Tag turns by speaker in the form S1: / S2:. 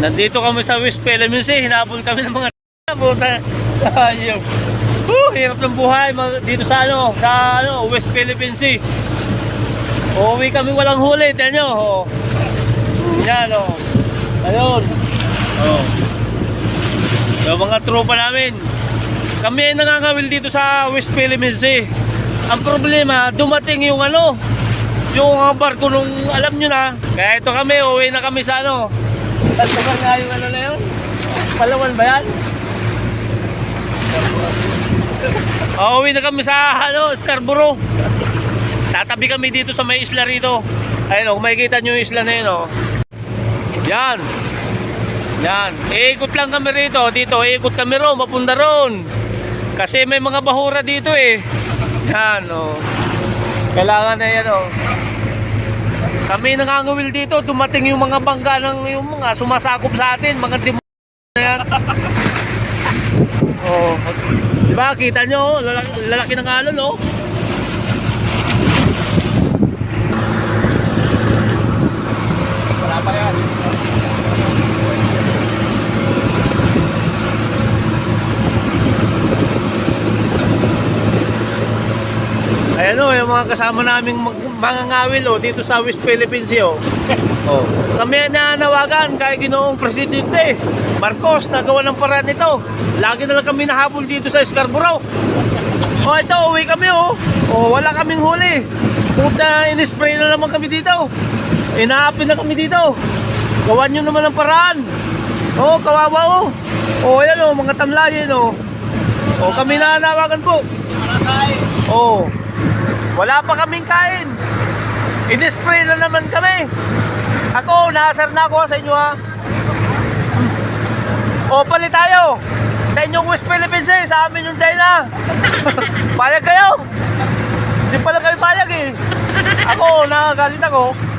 S1: Nandito kami sa West Philippines eh. Hinabol kami ng mga puta. Ayun. Woo, hirap ng buhay dito sa ano, sa ano, West Philippines Sea. Uuwi kami walang huli, tignan nyo. Oh. Yan oh. Ayun. Oh. Yung mga tropa namin. Kami ay nangangawil dito sa West Philippines Sea. Ang problema, dumating yung ano, yung barko nung alam nyo na. Kaya ito kami, uwi na kami sa ano. Saan ba nga yung ano na yun? Palawan ba yan? Oh, uwi na kami sa ano, Scarborough. Tatabi kami dito sa may isla rito. Ayun oh, makikita nyo yung isla na yun oh. Yan. Yan. Iikot lang kami rito. Dito, iikot kami ron, mapunta ron. Kasi may mga bahura dito eh. Yan oh. Kailangan na yan oh. Kami nangangawil dito, dumating yung mga bangga ng yung mga sumasakop sa atin, mga dim na yan. Oh. Di ba? Kita nyo, oh, lalaki, lalaki ng alon, oh.
S2: Wala pa yan.
S1: Ayan o, yung mga kasama naming mga ngawil o, dito sa West Philippines o. oh. Kami na nawagan kay ginoong presidente Marcos na gawa ng paraan nito. Lagi na lang kami nahabol dito sa Scarborough. O ito, uwi kami o. O wala kaming huli. Puta, in-spray na naman kami dito. Inaapin na kami dito. Gawan nyo naman ng paraan. O, kawawa o. O, ayan o, mga tamlayin o. O, kami na nawagan po. Oh. Wala pa kaming kain. In-spray na naman kami. Ako, naasar na ako sa inyo ha. O, palit tayo. Sa inyong West Philippines eh, sa amin yung China. payag kayo. Hindi pala kayo payag eh. Ako, nakagalit ako.